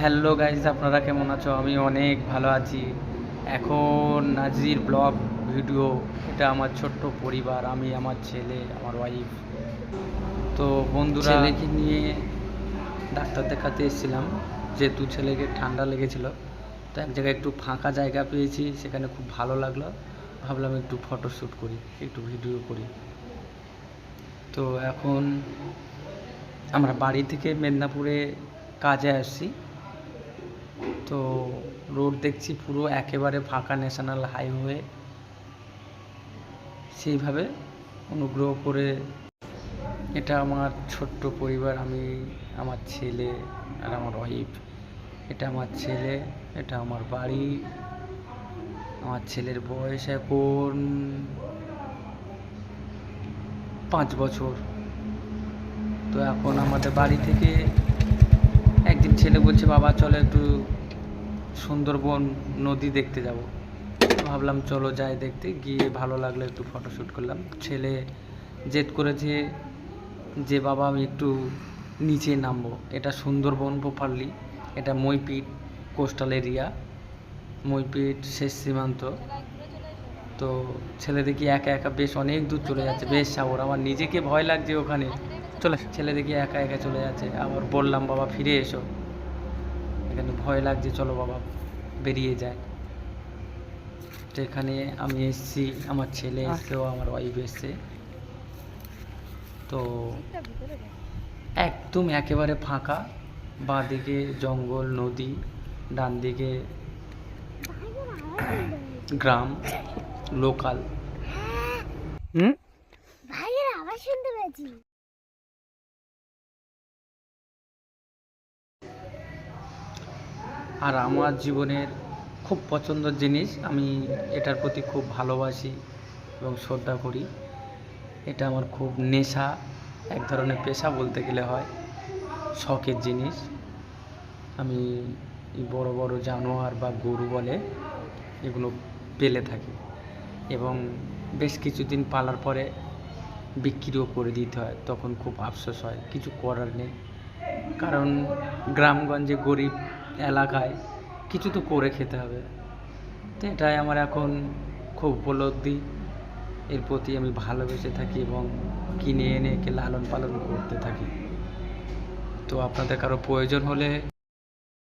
Hello guys আপনারা কেমন আছো? আমি অনেক ভালো আছি। এখন নাজির ব্লগ ভিডিও এটা আমার ছোট্ট পরিবার আমি আমার ছেলে আমার ওয়াইফ তো বন্ধুরা ছেলেকে নিয়ে ডাক্তার দেখাতে এসেছিলাম যেহেতু ছেলেকে ঠান্ডা লেগেছিল। তো এক জায়গায় একটু ফাঁকা জায়গা পেয়েছি সেখানে খুব ভালো লাগল। ভাবলাম একটু ফটোশ্যুট করি একটু ভিডিও করি। তো এখন আমরা বাড়ি থেকে মেদিনীপুরে কাজে আসছি। তো রোড দেখছি পুরো একেবারে ফাঁকা ন্যাশনাল হাইওয়ে। সেইভাবে অনুগ্রহ করে এটা আমার ছোট্ট পরিবার, আমি, আমার ছেলে আর আমার ওয়াইফ। এটা আমার ছেলে, এটা আমার বাড়ি। আমার ছেলের বয়স এখন পাঁচ বছর। তো এখন আমাদের বাড়ি থেকে একদিন ছেলে বলছে, বাবা, চলো একটু সুন্দরবন নদী দেখতে যাব। ভাবলাম, চলো যাই দেখতে। গিয়ে ভালো লাগল, একটু ফটোশ্যুট করলাম। ছেলে জেদ করেছে যে, বাবা, আমি একটু নিচে নামবো। এটা সুন্দরবন প্রপারলি এটা মইপিট কোস্টাল এরিয়া মইপিট শেষ সীমান্ত। তো ছেলে দেখি একা একা বেশ অনেক দূর চলে যাচ্ছে, বেশ সাগর। আমার নিজেকে ভয় লাগছে ওখানে। চলে ছেলে দেখি একা একা চলে যাচ্ছে। আবার বললাম, বাবা, ফিরে এসো। এখানে ভয় লাগছে, চলো বাবা, বেরিয়ে যায় তো এখানে আমি এসছি, আমার ছেলে এসছেও আমার ওয়াইফ এসছে। তো একদম একেবারে ফাঁকা বাঁ দিকে জঙ্গল, নদী ডান দিকে গ্রাম লোকাল হুম ভাইয়ের আওয়াজ শুনতে পেয়েছি। আর আমার জীবনের খুব পছন্দের জিনিস, আমি এটার প্রতি খুব ভালোবাসি এবং শ্রদ্ধা করি। এটা আমার খুব নেশা, এক ধরনের পেশা বলতে গেলে হয়, শখের জিনিস। আমি বড় বড় জানোয়ার বা গরু বলে এগুলো পেলে থাকি এবং বেশ কিছুদিন পালার পরে বিক্রিও করে দিতে হয়, তখন খুব আফসোস হয়, কিছু করার নেই। কারণ গ্রামগঞ্জে গরিব এলাকায় কিছু তো করে খেতে হবে। তো এটাই আমার এখন খুব উপলব্ধি। এর প্রতি আমি ভালোবেসে থাকি এবং কিনে এনে একে লালন পালন করতে থাকি। তো আপনাদের কারও প্রয়োজন হলে